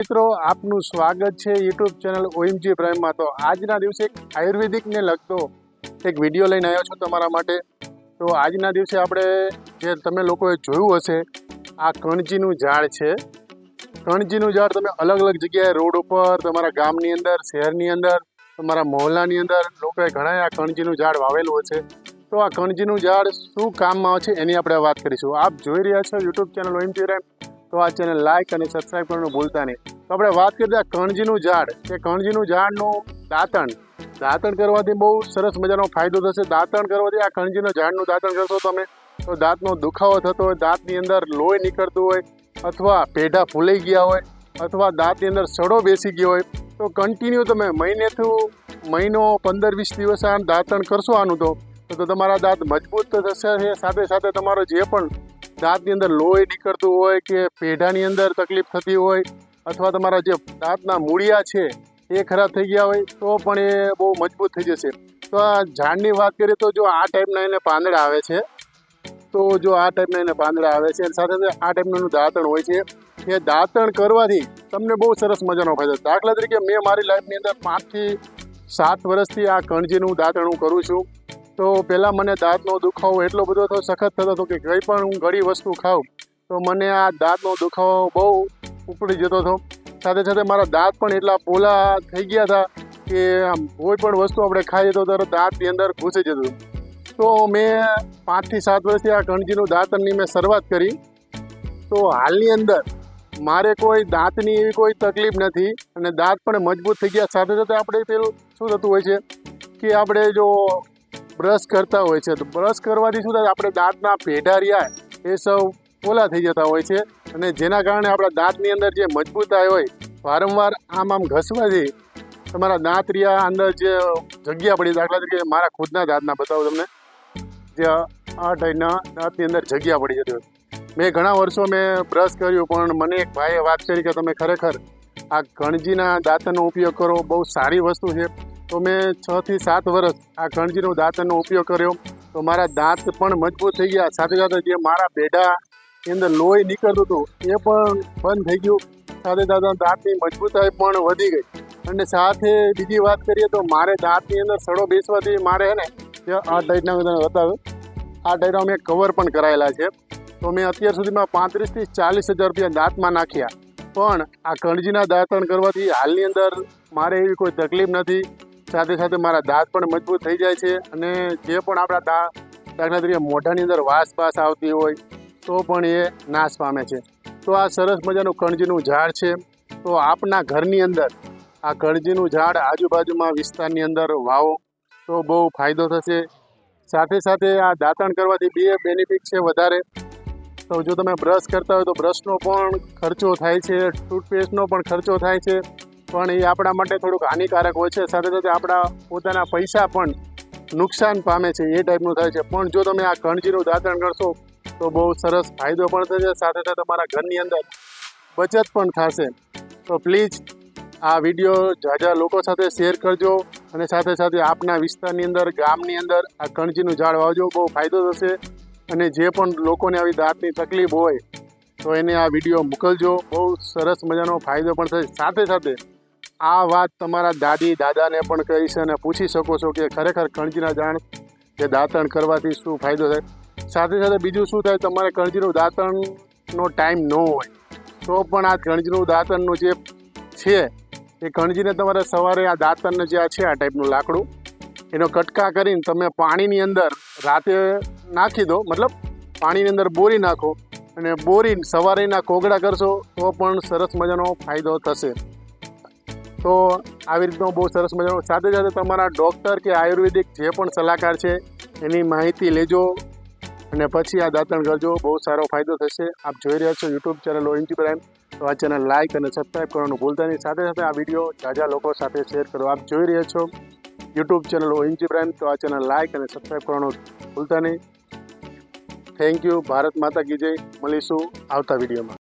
મિત્રો, આપનું સ્વાગત છે યુટ્યુબ ચેનલ ઓએમજી પ્રાઇમમાં તો આજના દિવસે એક આયુર્વેદિકને લગતો એક વીડિયો લઈને આવ્યો છું તમારા માટે. તો આજના દિવસે આપણે જે તમે લોકોએ જોયું હશે, આ કણજીનું ઝાડ છે. કણજીનું ઝાડ તમે અલગ અલગ જગ્યાએ રોડ ઉપર, તમારા ગામની અંદર, શહેરની અંદર, તમારા મહોલ્લાની અંદર લોકોએ ઘણા આ કણજીનું ઝાડ વાવેલું હશે. તો આ કણજીનું ઝાડ શું કામમાં છે એની આપણે વાત કરીશું. આપ જોઈ રહ્યા છો યુટ્યુબ ચેનલ ઓએમજી પ્રાઇમ તો આ ચેનલ લાઈક અને સબસ્ક્રાઈબ કરવાનું ભૂલતા નહીં. તો આપણે વાત કરીએ કણજીનું ઝાડ. કે કણજીનું ઝાડનું દાંતણ. દાંતણ કરવાથી બહુ સરસ મજાનો ફાયદો થશે. દાંતણ કરવાથી આ કણજીનું ઝાડનું દાંતણ કરશો તમે, તો દાંતનો દુખાવો થતો હોય, દાંતની અંદર લોહી નીકળતું હોય, અથવા પેઢા ફૂલાઈ ગયા હોય, અથવા દાંતની અંદર સડો બેસી ગયો હોય, તો કન્ટિન્યુ તમે મહિનેથી મહિનો પંદર વીસ દિવસ આ દાંતણ કરશો આનું તો. તો તમારા દાંત મજબૂત તો થશે સાથે સાથે તમારો જે પણ દાંતની અંદર લોહી નીકળતું હોય કે પેઢાની અંદર તકલીફ થતી હોય અથવા તમારા જે દાંતના મૂળિયા છે એ ખરાબ થઈ ગયા હોય, તો પણ એ બહુ મજબૂત થઈ જશે. તો આ ઝાડની વાત કરીએ તો જો આ ટાઈપના એને પાંદડા આવે છે, તો જો આ ટાઈપના એને પાંદડા આવે છે સાથે સાથે આ ટાઈપનું એનું દાંતણ હોય છે. એ દાંતણ કરવાથી તમને બહુ સરસ મજાનો ફાયદો દાખલા તરીકે મેં મારી લાઈફની અંદર પાંચથી સાત વર્ષથી આ કણજીનું દાંતણ હું કરું છું. તો પહેલાં મને દાંતનો દુખાવો એટલો બધો તો સખત થતો હતો કે કંઈ પણ હું ઘણી વસ્તુ ખાઉં, તો મને આ દાંતનો દુખાવો બહુ ઉપડી જતો હતો. સાથે સાથે મારા દાંત પણ એટલા પોલા થઈ ગયા હતા કે આમ કોઈ પણ વસ્તુ આપણે ખાઈએ તો તરત દાંતની અંદર ઘૂસી જતું તો મેં પાંચથી સાત વર્ષથી આ કણજીનું દાંતણની મેં શરૂઆત કરી. તો હાલની અંદર મારે કોઈ દાંતની એવી કોઈ તકલીફ નથી અને દાંત પણ મજબૂત થઈ ગયા. સાથે સાથે આપણે પેલું શું થતું હોય છે કે આપણે જો બ્રશ કરતા હોય છે. તો બ્રશ કરવાથી શું થાય? આપણે દાંતના પેઢા રહ્યા એ સૌ ઓલા થઈ જતા હોય છે. અને જેના કારણે આપણા દાંતની અંદર જે મજબૂતાઈ હોય, વારંવાર આમ આમ ઘસવાથી તમારા દાંત રહ્યા, અંદર જે જગ્યા પડી દાખલા તરીકે મારા ખુદના દાંતના બતાવું તમને. જે આ ટાઈપના દાંતની અંદર જગ્યા પડી જતી હોય. મેં ઘણા વર્ષો મેં બ્રશ કર્યું, પણ મને એક ભાઈએ વાત કરી કે તમે ખરેખર આ ગણજીના દાંતનો ઉપયોગ કરો. બહુ સારી વસ્તુ છે. તો મેં છ થી સાત વર્ષ આ કણજીનો દાંતનો ઉપયોગ કર્યો. તો મારા દાંત પણ મજબૂત થઈ ગયા. સાથે સાથે જે મારા બેડા અંદર લોહી નીકળતું હતું, એ પણ બંધ થઈ ગયું. સાથે સાથે દાંતની મજબૂતાઈ પણ વધી ગઈ. અને સાથે બીજી વાત કરીએ તો મારે દાંતની અંદર સડો બેસવાથી મારે હે ને આ ટાઈપના મેં બતાવ્યું આ ટાઈપના મેં કવર પણ કરાયેલા છે. તો મેં અત્યાર સુધીમાં પાંત્રીસથી ચાલીસ હજાર રૂપિયા દાંતમાં નાખ્યા. પણ આ કણજીના દાંતણ કરવાથી હાલની અંદર મારે એવી કોઈ તકલીફ નથી. સાથે સાથે મારા દાંત પણ મજબૂત થઈ જાય છે અને જે પણ આપણા દા, દાખલા તરીકે મોઢાની અંદર વાસ પાસ આવતી હોય, તો પણ એ નાશ પામે છે. તો આ સરસ મજાનું કણજીનું ઝાડ છે. તો આપના ઘરની અંદર, આ કણજીનું ઝાડ આજુબાજુમાં વિસ્તારની અંદર વાવો, તો બહુ ફાયદો થશે. સાથે સાથે આ દાંતણ કરવાથી બે બેનિફિટ છે વધારે. તો જો તમે બ્રશ કરતા હોય તો બ્રશનો પણ ખર્ચો થાય છે ટૂથપેસ્ટનો પણ ખર્ચો થાય છે. પણ એ આપણા માટે થોડુંક હાનિકારક હોય છે. સાથે સાથે આપણા પોતાના પૈસા પણ નુકસાન પામે છે, એ ટાઈપનું થાય છે. પણ જો તમે આ કણજીનું દાતણ કરશો, તો બહુ સરસ ફાયદો પણ થશે. સાથે સાથે તમારા ઘરની અંદર બચત પણ થશે. તો પ્લીઝ આ વીડિયો જાજા લોકો સાથે શેર કરજો અને સાથે સાથે આપના વિસ્તારની અંદર, ગામની અંદર આ કણજીનું ઝાડ વાવજો. બહુ ફાયદો થશે અને જે પણ લોકોને આવી દાંતની તકલીફ હોય, તો એને આ વીડિયો મોકલજો. બહુ સરસ મજાનો ફાયદો પણ થશે. સાથે સાથે આ વાત તમારા દાદી, દાદાને પણ કહીશ અને પૂછી શકો છો કે ખરેખર કણજીના ઝાડ કે દાંતણ કરવાથી શું ફાયદો થાય? સાથે સાથે બીજું શું થાય? તમારે કણજીનું દાંતણનો ટાઈમ ન હોય, તો પણ આ કણજીનું દાંતણનું જે છે, એ કણજીને તમારે સવારે આ દાંતણને જે આ છે, આ ટાઈપનું લાકડું, એનો કટકા કરીને તમે પાણીની અંદર રાતે નાખી દો. મતલબ પાણીની અંદર બોરી નાખો અને બોરી સવારેના કોગળા કરશો તો પણ સરસ મજાનો ફાયદો થશે. તો આવી રીતનો બહુ સરસ મજાનો સાથે સાથે તમારા ડૉક્ટર કે આયુર્વેદિક જે પણ સલાહકાર છે, એની માહિતી લેજો અને પછી આ દાંતણ કરજો. બહુ સારો ફાયદો થશે. આપ જોઈ રહ્યા છો યુટ્યુબ ચેનલ ઓએનજી પ્રાઇમ તો આ ચેનલ લાઇક અને સબસ્ક્રાઈબ કરવાનું ભૂલતા નહીં. સાથે સાથે આ વીડિયો જાજા લોકો સાથે શેર કરો. આપ જોઈ રહ્યા છો યુટ્યુબ ચેનલ ઓએનજી પ્રાઇમ તો આ ચેનલ લાઇક અને સબસ્ક્રાઈબ કરવાનું ભૂલતા નહીં. થેન્ક યુ ભારત માતા કી મળીશું આવતા વિડીયોમાં